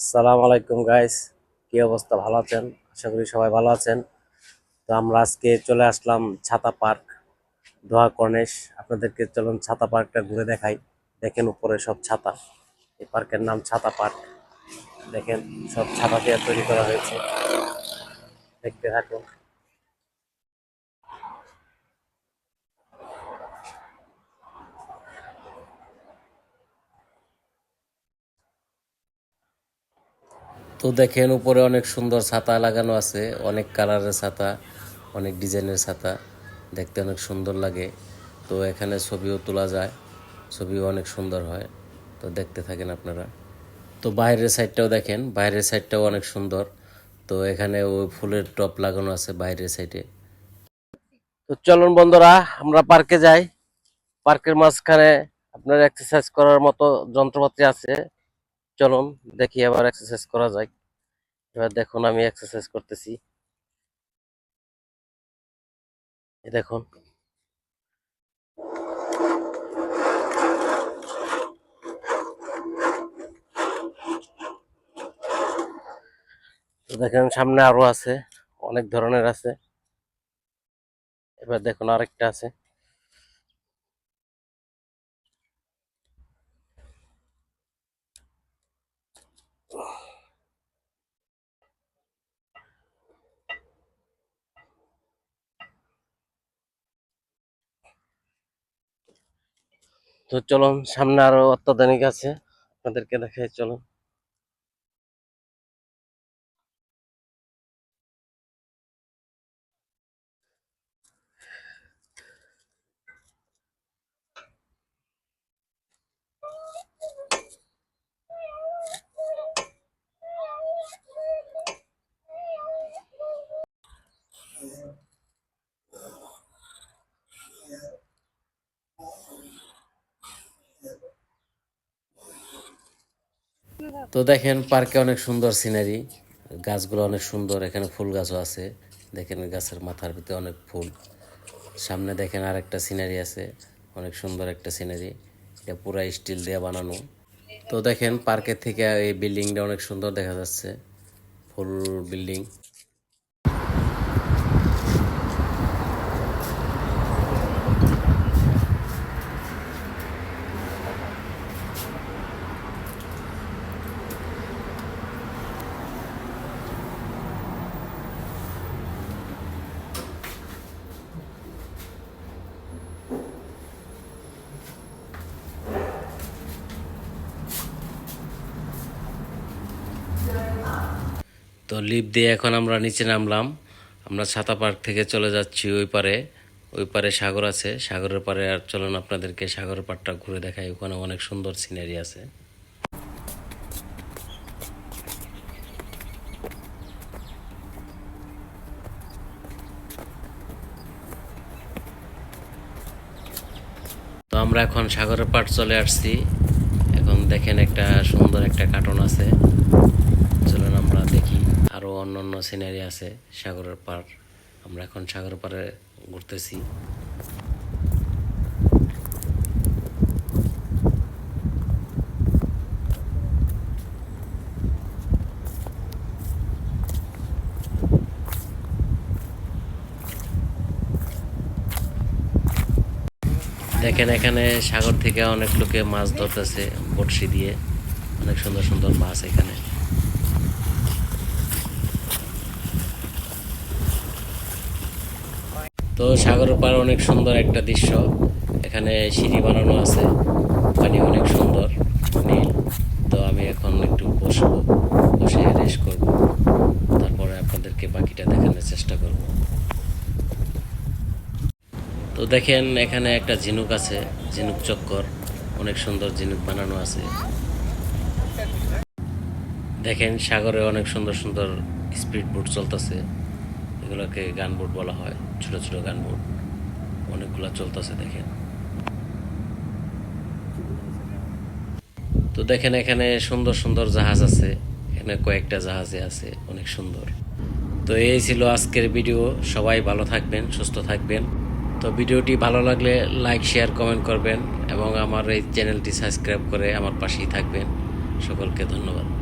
সালাম আলাইকুম গাইস কি অবস্থা? ভালো আছেন? আশা করি সবাই ভালো আছেন। তো আমরা আজকে চলে আসলাম ছাতা পার্ক দোয়া কর্ণেশ আপনাদেরকে চলুন ছাতা পার্কটা ঘুরে দেখাই। দেখেন উপরে সব ছাতা। এই পার্কের নাম ছাতা পার্ক। দেখেন, সব ছাতা দিয়ে তৈরি করা হয়েছে। দেখতে থাকুন। তো দেখেন, উপরে অনেক সুন্দর ছাতা লাগানো আছে, অনেক কালারের ছাতা, অনেক ডিজাইনের ছাতা, দেখতে অনেক সুন্দর লাগে। তো এখানে ছবিও তোলা যায়, ছবিও অনেক সুন্দর হয়, তো দেখতে থাকেন আপনারা। তো বাইরের সাইডটাও দেখেন, বাইরের সাইডটাও অনেক সুন্দর। তো এখানে ওই ফুলের টপ লাগানো আছে বাইরের সাইডে। তো চলুন বন্ধুরা, আমরা পার্কে যাই। পার্কের মাঝখানে আপনার এক্সারসাইজ করার মতো যন্ত্রপাতি আছে। চলুন, দেখি আবার এক্সারসাইজ করা যায় এবার দেখুন আমি এক্সারসাইজ করতেছি। দেখুন। তো দেখেন সামনে আরও আছে, অনেক ধরনের আছে। এবার দেখুন আরেকটা আছে। তো চলুন সামনে আরও অত্যাধুনিক আছে। আপনাদেরকে দেখাই চলুন। তো দেখেন পার্কে অনেক সুন্দর সিনারি গাছগুলো অনেক সুন্দর, এখানে ফুল গাছও আছে। দেখেন গাছের মাথার ভিতরে অনেক ফুল। সামনে দেখেন আর একটা সিনারি আছে, অনেক সুন্দর একটা সিনারি এটা পুরা স্টিল দিয়ে বানানো। তো দেখেন পার্কের থেকে এই বিল্ডিংটা অনেক সুন্দর দেখা যাচ্ছে, ফুল বিল্ডিং তো লিফট দিয়ে এখন আমরা নিচে নামলাম। আমরা ছাতা পার্ক থেকে চলে যাচ্ছি ওই পারে। ওই পারে সাগর আছে। সাগরের পারে আর চলুন আপনাদেরকে সাগরের পাড়টা ঘুরে দেখাই। ওখানে অনেক সুন্দর সিনারি আছে। তো আমরা এখন সাগরের পাড় চলে আসছি। এখন দেখেন একটা সুন্দর একটা কার্টুন আছে। চলুন আমরা দেখি। অন্য অন্য সিনারি আছে, সাগরের পার। আমরা এখন সাগরের পাড়ে ঘুরতেছি। দেখেন এখানে সাগর থেকে অনেক লোকে মাছ ধরতেছে, বড়শি দিয়ে। অনেক সুন্দর সুন্দর মাছ এখানে। তো সাগরের পাড়ে অনেক সুন্দর একটা দৃশ্য। এখানে সিঁড়ি বানানো আছে, পানি অনেক সুন্দর, নীল। তো আমি এখন একটু বসবো, বসে রেস্ট করব। তারপরে আপনাদেরকে বাকিটা দেখানোর চেষ্টা করব। তো দেখেন, এখানে একটা ঝিনুক আছে, ঝিনুক চক্কর। অনেক সুন্দর ঝিনুক বানানো আছে। দেখেন, সাগরে অনেক সুন্দর সুন্দর স্পিড বোট চলতেছে। এগুলোকে গান বোট বলা হয়, ছোট ছোট গান বোট অনেকগুলো চলতেছে, দেখেন। তো দেখেন, এখানে সুন্দর সুন্দর জাহাজ আছে। এখানে কয়েকটা জাহাজে আছে, অনেক সুন্দর। তো এই ছিল আজকের ভিডিও। সবাই ভালো থাকবেন, সুস্থ থাকবেন। তো ভিডিওটি ভালো লাগলে লাইক, শেয়ার, কমেন্ট করবেন এবং আমার এই চ্যানেলটি সাবস্ক্রাইব করে আমার পাশেই থাকবেন। সকলকে ধন্যবাদ।